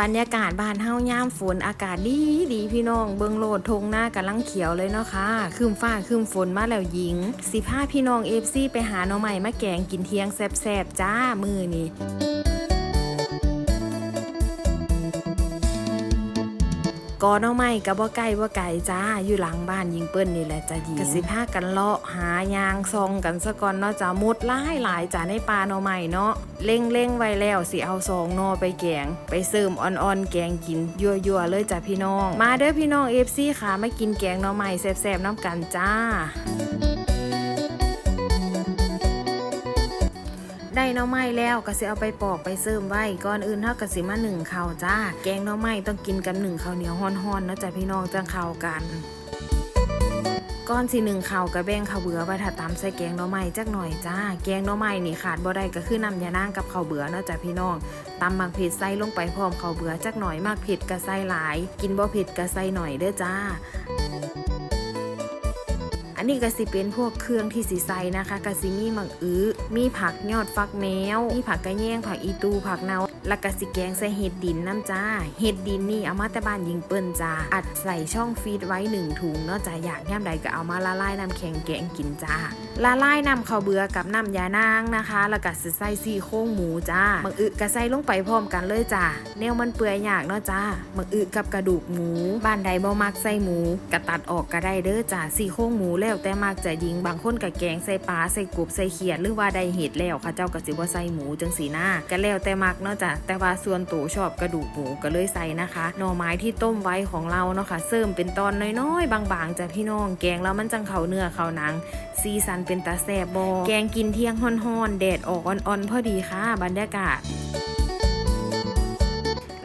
บรรยากาศบ้านเฮาย่ามฝนอากาศดีดีพี่น้อง เบิงโลดทงหน้ากำลังเขียวเลยเนาะค่ะคืมฟ้าคืมฝนมาแล้วหญิงสิผ้าพี่น้องเอฟซีไปหาหน่อใหม่มาแกงกินเที่ยงแซ่บๆจ้ามือนี่ กอน่อไม้กับว่าไก่ว่าไก่จ้าอยู่หลังบ้านยิงเปิ้นนี่แหละจ้าหญิงกสิพากันเลาะหายางซองกันซะก่อนเนาะจ้ามุดหลายหลายจ้าในปลาเน่อไม้เนาะเล่งเล่งไว้แล้วสิเอาซองนอไปแกง ไปเสริมอ่อนๆแกงกินยั่วๆเลยจ้าพี่น้อง มาเด้อพี่น้องเอฟซีค่ะมากินแกงเน่อไม้แซ่บๆน้ำกันจ้า ได้หน่อไม้แล้วก็สิเอาไปปอกไปเสริมไว้ก่อนอื่นเท่ากับสิมาหนึ่งข้าวจ้า แกงหน่อไม้ต้องกินกับหนึ่งข้าวเหนียวฮ้อนๆเนาะจ้ะพี่น้องจังข้าวกันก้อนสิหนึ่งข้าวกับแบงข้าวเบื่อไว้ถ้าตำใส่แกงหน่อไม้จักหน่อยจ้า แกงหน่อไม้นี่ขาดบ่ได้ก็คือน้ำยานางกับข้าวเบื่อเนาะจ้ะพี่น้องตำมักเผ็ดใส่ลงไปพร้อมข้าวเบื่อจักหน่อยมากเผ็ดก็ใส่หลาย กินบ่เผ็ดก็ใส่หน่อยเด้อจ้า นี้ก็สิเป็นพวกเครื่องที่สีใสนะคะก็สิมีมังอื้อมีผักยอดฟักแมวมีผักกระแยงผักอีตูผักเนาแล้วก็สิแกงใส่เห็ดดินน้ำจ้า เห็ดดินนี่เอามาแต่บ้านยิงเปิ้นจ้า อัดใส่ช่องฟีดไว้หนึ่งถุงเนาะจ้าอยากย่ำใดก็เอามาละลายน้ำแข็งแกงกินจ้า ละลายน้ำข้าวเบือกับน้ำยานางนะคะ แล้วก็สิใส่ซี่โครงหมูจ้ามังอึก็ใส่ลงไปพร้อมกันเลยจ้าแนวมันเปื่อยยากเนาะจ้ามังอึกับกระดูกหมู บ้านใดบ่มักใส่หมูก็ตัดออกก็ได้เด้อจ้าซี่โครงหมูแล้วแต่มักจะยิงบางคนก็แกงใส่ปลาใส่กบใส่เขียดหรือว่าได้เห็ดแล้วเขาเจ้าก็สิบ่ใส่หมูจังสีหน้าก็แล้วแต่มักเนาะจ้ะแต่ว่าส่วนตัวชอบกระดูกหมูก็เลยใส่นะคะหน่อไม้ที่ต้มไว้ของเราเนาะค่ะเสริมเป็นตอนน้อยๆ บางๆจ้ะพี่น้องแกงแล้วมันจังเขาเนื้อเขาหนังซีซันเป็นตาแซบบอแกงกินเที่ยงฮ้อนๆแดดออกอ่อนๆพอดีค่ะ บรรยากาศ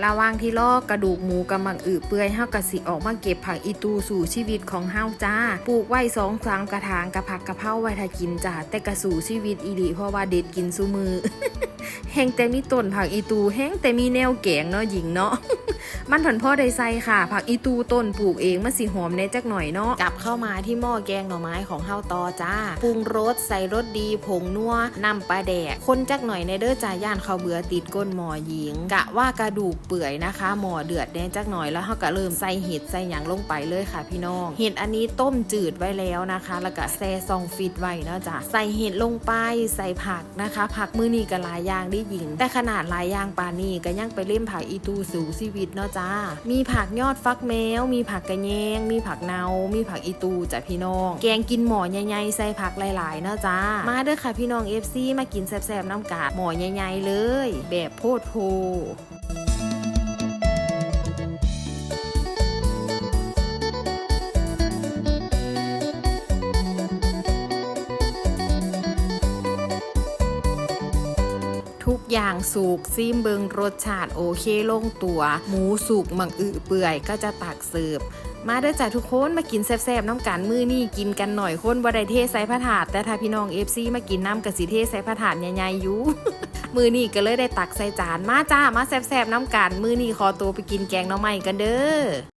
ระว่างที่ลอกกระดูกหมูกำลังอือเปื่อยเฮากะสิออกมาเก็บผักอีตูสู่ชีวิตของเฮาจ้า ปลูกไว้สองสามกระถางกระผักกระเพราไว้ถ้ากินจ้าแต่กระสู่ชีวิตอีหลีเพราะว่าเด็ดกินซุมือแห้งแต่มีต้นผักอีตูแห้งแต่มีแนวแกงเนาะหญิงเนาะมันผันพ่อได้ใส่ค่ะ ผักอีตูต้นปลูกเองมันสิหอมแน่จักหน่อยเนาะกลับเข้ามาที่หม้อแกงหน่อไม้ของเฮาตอจ้าปรุงรสใส่รสดีผงนัวนำปลาแดกคนจักหน่อยในเด้อจ้าย่านเขาเบื่อติดก้นหมอหญิง กะว่ากระดูกเปื่อยนะคะ หมอเดือดแน่จักหน่อยแล้วเฮาก็เริ่มใส่เห็ดใส่หยังลงไปเลยค่ะพี่น้อง เห็ดอันนี้ต้มจืดไว้แล้วนะคะ แล้วก็แซ่ซองฟิตไว้เนาะจ้ะใส่เห็ดลงไปใส่ผักนะคะ ผักมือนี้ก็หลายอย่างได้หญิง แต่ขนาดหลายอย่างปานนี้ก็ยังไปเล่มผักอีตูสู่ชีวิตเนาะจ้ามีผักยอดฟักแมว มีผักกระแยง มีผักเนา มีผักอีตูจ้ะพี่น้อง แกงกินหมอใหญ่ๆใส่ผักหลายๆเนาะจ้ามาเด้อค่ะพี่น้องเอฟซีมากินแซ่บๆน้ำกาดหมอใหญ่ๆเลย แบบโพดโพ อย่างสุกซิมเบิงรสชาติโอเคลงตัว หมูสุกมังอึเปื่อยก็จะตักเสิร์ฟมาเด้อจ้ะทุกคนมากินแซ่บๆน้ำกันมือนี่กินกันหน่อยคนบ่ได้เทใส่ผ้าถาดแต่ถ้าพี่น้องเอฟซีมากินน้ำกะสิเทใส่ผ้าถาดใหญ่ๆอยู่มือนี่ก็เลยได้ตักใส่จานมาจ้ามาแซ่บๆน้ำกันมือนี่ขอตัวไปกินแกงน่อไม้กันเด้อ